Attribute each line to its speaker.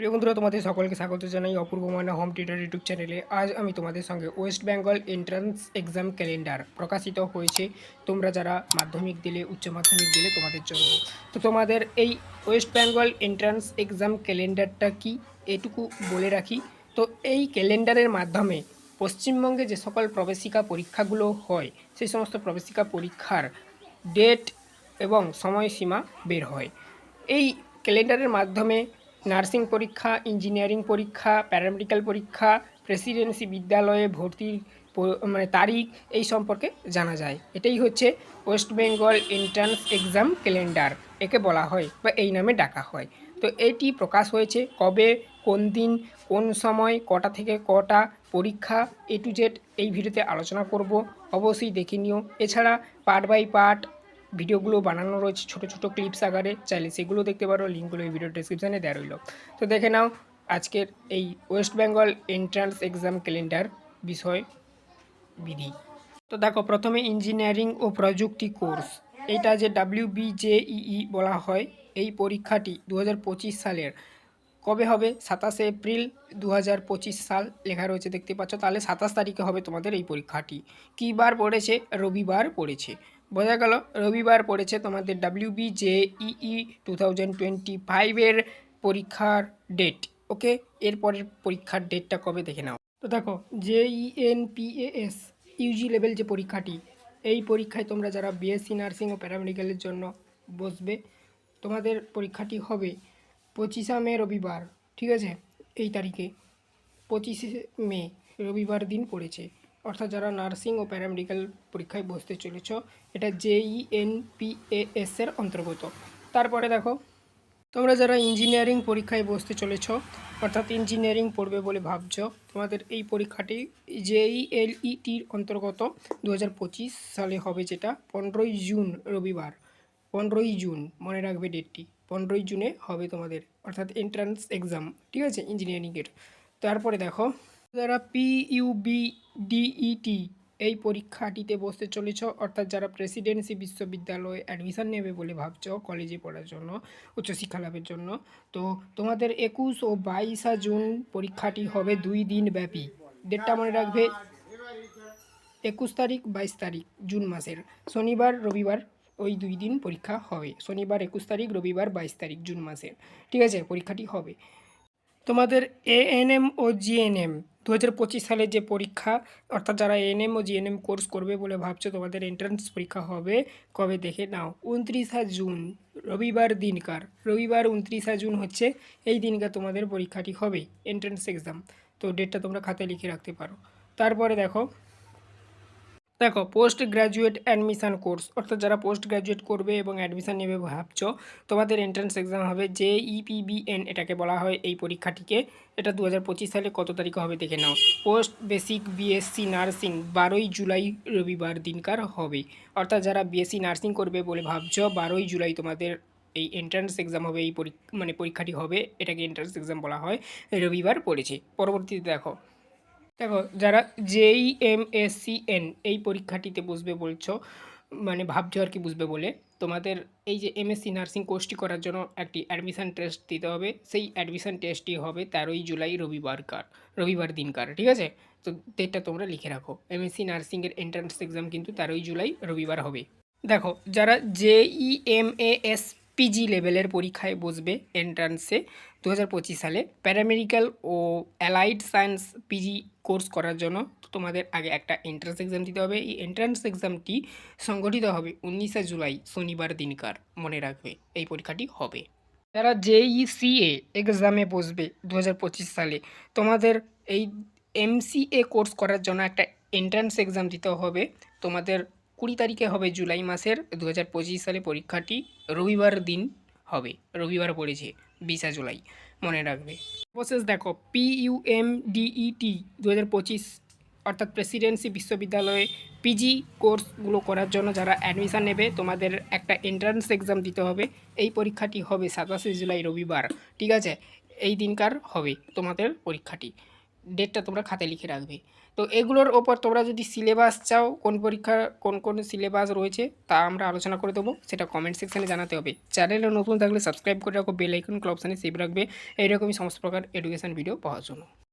Speaker 1: প্রিয় বন্ধুরা, তোমাদের সকলকে স্বাগত জানাই Apurba Moyna home tutor YouTube চ্যানেলে। আজ আমি তোমাদের সঙ্গে West Bengal entrance exam calendar প্রকাশিত হয়েছে। তোমরা যারা মাধ্যমিক দিলে, উচ্চ মাধ্যমিক দিলে তোমাদের জন্য। তো তোমাদের এই ওয়েস্ট বেঙ্গল এন্ট্রান্স এক্সাম ক্যালেন্ডারটা কি এটুকু বলে রাখি। তো এই ক্যালেন্ডারের মাধ্যমে পশ্চিমবঙ্গে যে সকল প্রবেশিকা পরীক্ষাগুলো হয়, সেই সমস্ত প্রবেশিকা পরীক্ষার ডেট এবং সময়সীমা বের হয়। এই ক্যালেন্ডারের মাধ্যমে নার্সিং পরীক্ষা, ইঞ্জিনিয়ারিং পরীক্ষা, প্যারামেডিক্যাল পরীক্ষা, প্রেসিডেন্সি বিদ্যালয়ে ভর্তির মানে তারিখ, এই সম্পর্কে জানা যায়। এটাই হচ্ছে West Bengal entrance exam calendar, একে বলা হয় বা এই নামে ডাকা হয়। তো এটি প্রকাশ হয়েছে কবে, কোন দিন, কোন সময়, কটা থেকে কটা, পরীক্ষা এ টু জেড, এই ভিডিওতে আলোচনা করব। অবশ্যই দেখে নিও। এছাড়া পার্ট বাই পার্ট ভিডিওগুলো বানানো রয়েছে, ছোটো ছোটো ক্লিপস আকারে। চাইলে সেগুলো দেখতে পারো লিঙ্কগুলো এই ভিডিও ডিসক্রিপশানে দেওয়া রইল। তো দেখে নাও, আজকের এই West Bengal entrance exam calendar বিষয় বিধি। তো দেখো, প্রথমে ইঞ্জিনিয়ারিং ও প্রযুক্তি কোর্স এইটা যে ডাব্লিউ বিজেইই বলা হয়, এই পরীক্ষাটি দু হাজার পঁচিশ সালের। কবে হবে? সাতাশে এপ্রিল দু হাজার পঁচিশ সাল লেখা রয়েছে, দেখতে পাচ্ছ। তাহলে সাতাশ তারিখে হবে তোমাদের এই পরীক্ষাটি। কী বার পড়েছে? রবিবার পড়েছে। বোঝা গেল, রবিবার পড়েছে তোমাদের W B J E E two thousand twenty ফাইভের পরীক্ষার ডেট ওকে এরপরের পরীক্ষার ডেটটা কবে দেখে নাও। তো দেখো জেইএন পিএএস ইউজি লেভেল যে পরীক্ষাটি, এই পরীক্ষায় তোমরা যারা বিএসসি নার্সিং ও প্যারামেডিক্যালের জন্য বসবে, তোমাদের পরীক্ষাটি হবে পঁচিশা মে রবিবার, ঠিক আছে? এই তারিখে, পঁচিশে মে রবিবার দিন পড়েছে। অর্থাৎ যারা নার্সিং ও প্যারামেডিক্যাল পরীক্ষায় বসতে চলেছ, এটা জেইএন পিএএস এর অন্তর্গত। তারপরে দেখো, তোমরা যারা ইঞ্জিনিয়ারিং পরীক্ষায় বসতে চলেছ, অর্থাৎ ইঞ্জিনিয়ারিং পড়বে বলে ভাবছ, তোমাদের এই পরীক্ষাটি জেইএলইটির অন্তর্গত দু হাজার পঁচিশ সালে হবে যেটা, পনেরোই জুন, রবিবার। পনেরোই জুন, মনে রাখবে ডেটটি, পনেরোই জুনে হবে তোমাদের, অর্থাৎ এন্ট্রান্স এক্সাম ঠিক আছে, ইঞ্জিনিয়ারিংয়ের। তারপরে দেখো যারা পিইউবি ডিইটি E এই পরীক্ষাটিতে বসতে চলেছ। অর্থাৎ যারা প্রেসিডেন্সি বিশ্ববিদ্যালয়ে অ্যাডমিশন নেবে বলে ভাবছ কলেজে পড়ার জন্য উচ্চশিক্ষা লাভের জন্য, তো তোমাদের একুশ ও বাইশা জুন পরীক্ষাটি হবে দুই দিন ব্যাপী। ডেটটা মনে রাখবে একুশ তারিখ, বাইশ তারিখ, জুন মাসের। শনিবার, রবিবার ওই দুই দিন পরীক্ষা হবে। শনিবার একুশ তারিখ, রবিবার বাইশ তারিখ, জুন মাসের। ঠিক আছে, পরীক্ষাটি হবে। তোমাদের এএনএম ও জিএনএম দু সালের যে পরীক্ষা, অর্থাৎ যারা এনএম ও জিএনএম কোর্স করবে বলে ভাবছ, তোমাদের এন্ট্রান্স পরীক্ষা হবে কবে দেখে নাও? উনত্রিশা জুন, রবিবার দিনকার। রবিবার উনত্রিশা জুন হচ্ছে এই দিনকার তোমাদের পরীক্ষাটি হবে এন্ট্রান্স এক্সাম তো ডেটটা তোমরা খাতায় লিখে রাখতে পারো। তারপরে দেখো দেখো পোস্ট গ্র্যাজুয়েট অ্যাডমিশান কোর্স অর্থাৎ যারা পোস্ট গ্র্যাজুয়েট করবে এবং অ্যাডমিশান নেবে ভাবছ, তোমাদের এন্ট্রান্স এক্সাম হবে জে ইপিবিএন এটাকে বলা হয় এই পরীক্ষাটিকে। এটা দু হাজার পঁচিশ সালে কত তারিখে হবে দেখে নাও। পোস্ট বেসিক বিএসসি নার্সিং বারোই জুলাই রবিবার দিনকার হবে। অর্থাৎ যারা বিএসসি নার্সিং করবে বলে ভাবছ, বারোই জুলাই তোমাদের এই এন্ট্রান্স এক্সাম হবে, এই পরীক্ষা মানে পরীক্ষাটি হবে, এটাকে এন্ট্রান্স এক্সাম বলা হয়, রবিবার পড়েছে। পরবর্তীতে দেখো দেখো, যারা জেই এম এন এই পরীক্ষাটিতে বসবে বলছো মানে ভাবছ আর কি বুঝবে বলে, তোমাদের এই যে এমএসসি নার্সিং কোর্সটি করার জন্য একটি অ্যাডমিশান টেস্ট দিতে হবে। সেই অ্যাডমিশান টেস্টটি হবে তেরোই জুলাই রবিবারকার রবিবার দিনকার ঠিক আছে? তো ডেটটা তোমরা লিখে রাখো। এমএসসি নার্সিংয়ের এন্ট্রান্স এক্সাম কিন্তু তেরোই জুলাই, রবিবার হবে। দেখো, যারা জেই এম এস পিজি লেভেলের পরীক্ষায় বসবে এন্ট্রান্সে দু হাজার পঁচিশ সালে। প্যারামেডিক্যাল ও অ্যালাইড সায়েন্স পিজি কোর্স করার জন্য তোমাদের আগে একটা এন্ট্রান্স এক্সাম দিতে হবে। এই এন্ট্রান্স এক্সামটি সংগঠিত হবে উনিশে জুলাই, শনিবার দিনকার। মনে রাখবে, এই পরীক্ষাটি হবে। যারা জেইসিএ এক্সামে বসবে দু হাজার পঁচিশ সালে, তোমাদের এই এমসিএ কোর্স করার জন্য একটা এন্ট্রান্স এক্সাম দিতে হবে। তোমাদের কুড়ি তারিখে হবে জুলাই মাসের দু হাজার পঁচিশ সালে পরীক্ষাটি। রবিবার দিন হবে। রবিবার পড়েছে বিশা জুলাই। মনে রাখবে। অবশেষ দেখো পিইউএম ডিইটি দু হাজার পঁচিশ, অর্থাৎ প্রেসিডেন্সি বিশ্ববিদ্যালয়ে পিজি কোর্সগুলো করার জন্য যারা অ্যাডমিশান নেবে, তোমাদের একটা এন্ট্রান্স এক্সাম দিতে হবে। এই পরীক্ষাটি হবে সাতাশে জুলাই রবিবার, ঠিক আছে? এই দিনকার হবে তোমাদের পরীক্ষাটি। ডেটটা তোমরা খাতে লিখে রাখবে। তো এগুলোর ওপর তোমরা যদি সিলেবাস চাও, কোন পরীক্ষা কোন কোন সিলেবাস রয়েছে, তা আমরা আলোচনা করে দেবো, সেটা কমেন্ট সেকশানে জানাতে হবে। চ্যানেলে নতুন থাকলে সাবস্ক্রাইব করে রাখো বেল আইকন ক্লবসানে সেভ রাখবে। এইরকমই সমস্ত প্রকার এডুকেশান ভিডিও পাওয়ার জন্য।